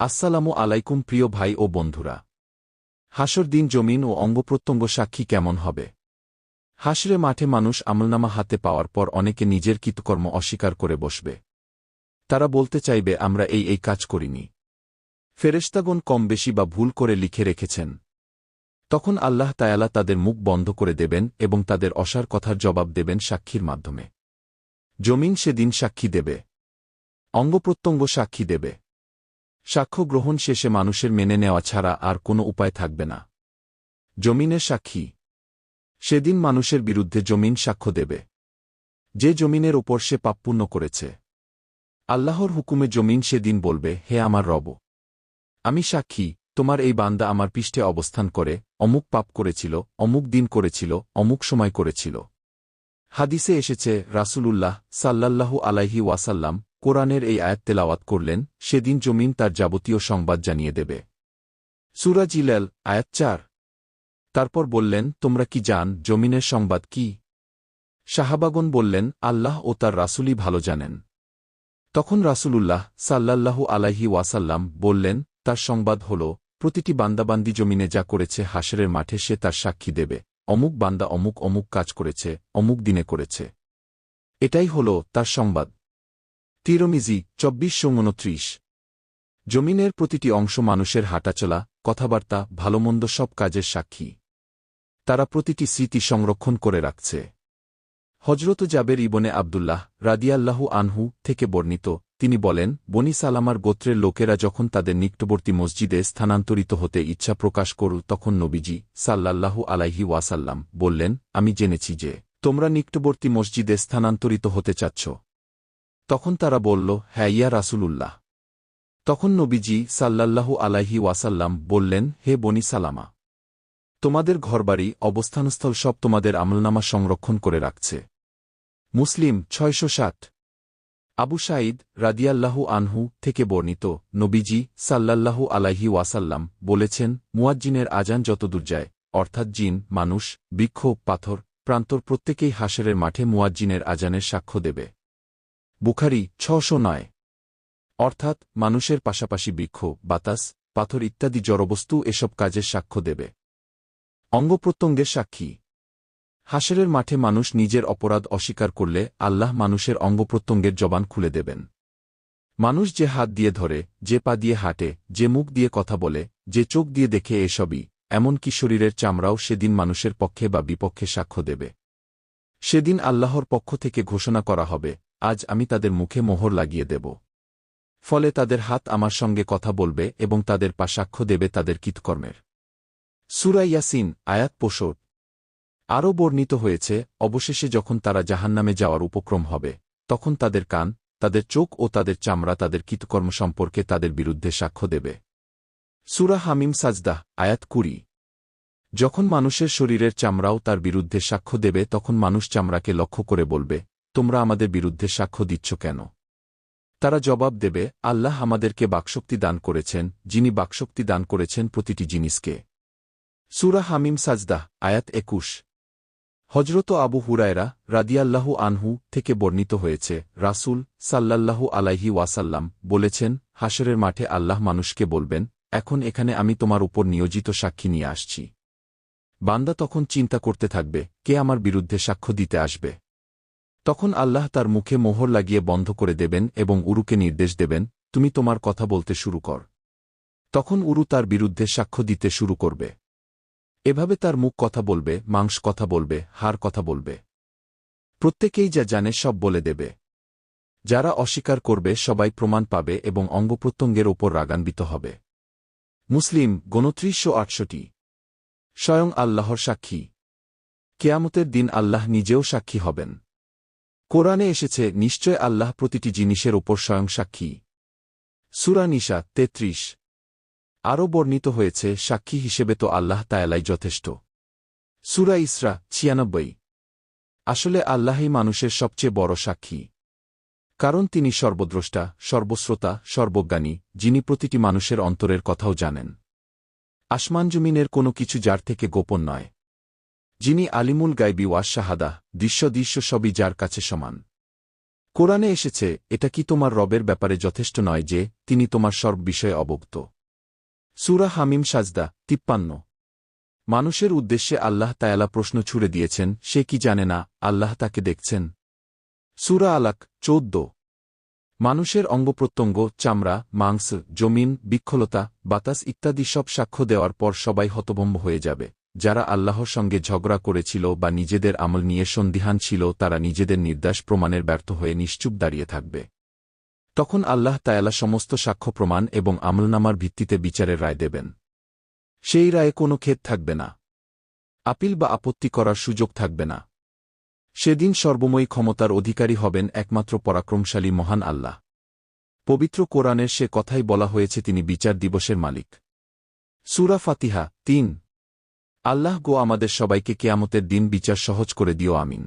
আসসালামু আলাইকুম প্রিয় ভাই ও বন্ধুরা। হাসর দিন জমিন ও অঙ্গপ্রত্যঙ্গ সাক্ষী কেমন হবে? হাসরে মাঠে মানুষ আমলনামা হাতে পাওয়ার পর অনেকে নিজের কৃতকর্ম অস্বীকার করে বসবে। তারা বলতে চাইবে, আমরা এই এই কাজ করিনি। ফেরেশতাগণ কম বেশি বা ভুল করে লিখে রেখেছেন। তখন আল্লাহ তায়ালা তাদের মুখ বন্ধ করে দেবেন এবং তাদের অসার কথার জবাব দেবেন সাক্ষীর মাধ্যমে। জমিন সেদিন সাক্ষী দেবে। অঙ্গপ্রত্যঙ্গ সাক্ষী দেবে। সাক্ষ্য গ্রহণ শেষে মানুষের মেনে নেওয়া ছাড়া আর কোনো উপায় থাকবে না। জমিনের সাক্ষী। সেদিন মানুষের বিরুদ্ধে জমিন সাক্ষ্য দেবে। যে জমিনের ওপর সে পাপপূর্ণ করেছে। আল্লাহর হুকুমে জমিন সেদিন বলবে, হে আমার রব, আমি সাক্ষী, তোমার এই বান্দা আমার পৃষ্ঠে অবস্থান করে, অমুক পাপ করেছিল, অমুক দিন করেছিল, অমুক সময় করেছিল। হাদিসে এসেছে, রাসূলুল্লাহ সাল্লাল্লাহু আলাইহি ওয়াসাল্লাম কোরআনের এই আয়াত তেলাওয়াত করলেন, সেদিন জমিন তার যাবতীয় সংবাদ জানিয়ে দেবে। সুরাজ ইলাল আয়াত চার। তারপর বললেন, তোমরা কি জান, জমিনের সংবাদ কি? শাহাবাগন বললেন, আল্লাহ ও তার রাসূলই ভালো জানেন। তখন রাসূলুল্লাহ সাল্লাল্লাহু আলাইহি ওয়াসাল্লাম বললেন, তার সংবাদ হল, প্রতিটি বান্দাবান্দি জমিনে যা করেছে হাসরের মাঠে সে তার সাক্ষী দেবে। অমুক বান্দা অমুক অমুক কাজ করেছে, অমুক দিনে করেছে। এটাই হল তার সংবাদ। তিরমিজি, চব্বিশ উনত্রিশ। জমিনের প্রতিটি অংশ মানুষের হাঁটাচলা, কথাবার্তা, ভালোমন্দ সব কাজের সাক্ষী। তারা প্রতিটি স্মৃতি সংরক্ষণ করে রাখছে। হজরত জাবের ইবনে আবদুল্লাহ রাদিয়াল্লাহু আনহু থেকে বর্ণিত, তিনি বলেন, বনি সালামার গোত্রের লোকেরা যখন তাদের নিকটবর্তী মসজিদে স্থানান্তরিত হতে ইচ্ছা প্রকাশ করল, তখন নবীজি সাল্লাল্লাহু আলাইহি ওয়াসাল্লাম বললেন, আমি জেনেছি যে তোমরা নিকটবর্তী মসজিদে স্থানান্তরিত হতে চাচ্ছ। তখন তারা বলল হ্যাঁ ইয়া রাসূলুল্লাহ। তখন নবীজি সাল্লাল্লাহু আলাইহি ওয়াসাল্লাম বললেন, হে বনি সালামা, তোমাদের ঘরবাড়ি, অবস্থানস্থল সব তোমাদের আমলনামা সংরক্ষণ করে রাখছে। মুসলিম ছয়শো ষাট। আবু সাঈদ রাদিয়াল্লাহু আনহু থেকে বর্ণিত নবীজি সাল্লাল্লাহু আলাইহি ওয়াসাল্লাম বলেছেন, মুয়াজ্জিনের আজান যতদূর যায়, অর্থাৎ জিন, মানুষ, বৃক্ষ, পাথর, প্রান্তর প্রত্যেকেই হাসরের মাঠে মুয়াজ্জিনের আজানের সাক্ষ্য দেবে। বুখারি ছশো নয়। অর্থাৎ, মানুষের পাশাপাশি বৃক্ষ, বাতাস, পাথর ইত্যাদি জড়বস্তু এসব কাজের সাক্ষ্য দেবে। অঙ্গপ্রত্যঙ্গের সাক্ষী। হাসরের মাঠে মানুষ নিজের অপরাধ অস্বীকার করলে আল্লাহ মানুষের অঙ্গপ্রত্যঙ্গের জবান খুলে দেবেন। মানুষ যে হাত দিয়ে ধরে, যে পা দিয়ে হাঁটে, যে মুখ দিয়ে কথা বলে, যে চোখ দিয়ে দেখে এসবই, এমনকি শরীরের চামড়াও সেদিন মানুষের পক্ষে বা বিপক্ষে সাক্ষ্য দেবে। সেদিন আল্লাহর পক্ষ থেকে ঘোষণা করা হবে আজ আমি তাদের মুখে মোহর লাগিয়ে দেব। ফলে তাদের হাত আমার সঙ্গে কথা বলবে এবং তাদের পা সাক্ষ্য দেবে তাদের কৃতকর্মের সুরা ইয়াসিন, আয়াত পোষট আরও বর্ণিত হয়েছে, অবশেষে যখন তারা জাহান্নামে যাওয়ার উপক্রম হবে, তখন তাদের কান, তাদের চোখ ও তাদের চামড়া তাদের কৃতকর্ম সম্পর্কে তাদের বিরুদ্ধে সাক্ষ্য দেবে। সুরা হামিম সাজদাহ, আয়াত কুড়ি। যখন মানুষের শরীরের চামড়াও তার বিরুদ্ধে সাক্ষ্য দেবে, তখন মানুষ চামড়াকে লক্ষ্য করে বলবে তোমরা আমাদের বিরুদ্ধে সাক্ষ্য দিচ্ছ কেন? তারা জবাব দেবে, আল্লাহ আমাদেরকে বাকশক্তি দান করেছেন, যিনি বাকশক্তি দান করেছেন প্রতিটি জিনিসকে। সুরা হামিম সাজদাহ আয়াত একুশ। হজরত আবু হুরায়রা রাদিয়াল্লাহু আনহু থেকে বর্ণিত হয়েছে, রাসূল সাল্লাল্লাহু আলাইহি ওয়াসাল্লাম বলেছেন হাসরের মাঠে আল্লাহ মানুষকে বলবেন, এখন এখানে আমি তোমার উপর নিয়োজিত সাক্ষী নিয়ে আসছি। বান্দা তখন চিন্তা করতে থাকবে, কে আমার বিরুদ্ধে সাক্ষ্য দিতে আসবে? তখন আল্লাহ তার মুখে মোহর লাগিয়ে বন্ধ করে দেবেন এবং উরুকে নির্দেশ দেবেন, তুমি তোমার কথা বলতে শুরু কর। তখন উরু তার বিরুদ্ধে সাক্ষ্য দিতে শুরু করবে। এভাবে তার মুখ কথা বলবে, মাংস কথা বলবে হার কথা বলবে। প্রত্যেকেই যা জানে সব বলে দেবে। যারা অস্বীকার করবে সবাই প্রমাণ পাবে এবং অঙ্গপ্রত্যঙ্গের ওপর রাগান্বিত হবে। মুসলিম, গণত্রিশশো আটশোটি স্বয়ং আল্লাহর সাক্ষী। কেয়ামতের দিন আল্লাহ নিজেও সাক্ষী হবেন। কোরআনে এসেছে, নিশ্চয় আল্লাহ প্রতিটি জিনিসের ওপর স্বয়ং সাক্ষী। সুরানিশা তেত্রিশ। আরও বর্ণিত হয়েছে, সাক্ষী হিসেবে তো আল্লাহ তায়ালাই যথেষ্ট। সুরা ইসরা, ছিয়ানব্বই। আসলে আল্লাহই মানুষের সবচেয়ে বড় সাক্ষী। কারণ তিনি সর্বদ্রষ্টা, সর্বশ্রোতা, সর্বজ্ঞানী, যিনি প্রতিটি মানুষের অন্তরের কথাও জানেন। আসমানজমিনের কোনো কিছু যার থেকে গোপন নয়। যিনি আলিমুল গাইবি ওয়াস শাহাদা, দৃশ্য দৃশ্য সবই যার কাছে সমান। কোরআনে এসেছে, এটা কি তোমার রবের ব্যাপারে যথেষ্ট নয় যে, তিনি তোমার সর্ব বিষয়ে অবগত। সুরা হামিম সাজদা, তিপ্পান্ন। মানুষের উদ্দেশ্যে আল্লাহ তায়ালা প্রশ্ন ছুড়ে দিয়েছেন, সে কি জানে না, আল্লাহ তাকে দেখছেন। সুরা আলাক, চৌদ্দ। মানুষের অঙ্গপ্রত্যঙ্গ চামড়া, মাংস, জমিন, বিক্ষলতা, বাতাস ইত্যাদি সব সাক্ষ্য দেওয়ার পর সবাই হতভম্ব হয়ে যাবে। যারা আল্লাহর সঙ্গে ঝগড়া করেছিল বা নিজেদের আমল নিয়ে সন্দিহান ছিল, তারা নিজেদের নির্দেশ প্রমাণের ব্যর্থ হয়ে নিশ্চুপ দাঁড়িয়ে থাকবে। তখন আল্লাহ তায়ালা সমস্ত সাক্ষ্য প্রমাণ এবং আমলনামার ভিত্তিতে বিচারের রায় দেবেন। সেই রায়ে কোনো ক্ষেত থাকবে না। আপিল বা আপত্তি করার সুযোগ থাকবে না। সেদিন সর্বময়ী ক্ষমতার অধিকারী হবেন একমাত্র পরাক্রমশালী মহান আল্লাহ। পবিত্র কোরআনের সে কথাই বলা হয়েছে, তিনি বিচার দিবসের মালিক। সুরা ফাতিহা তিন। আল্লাহ গো আমাদের সবাইকে কেয়ামতের দিন বিচার সহজ করে দিও আমিন।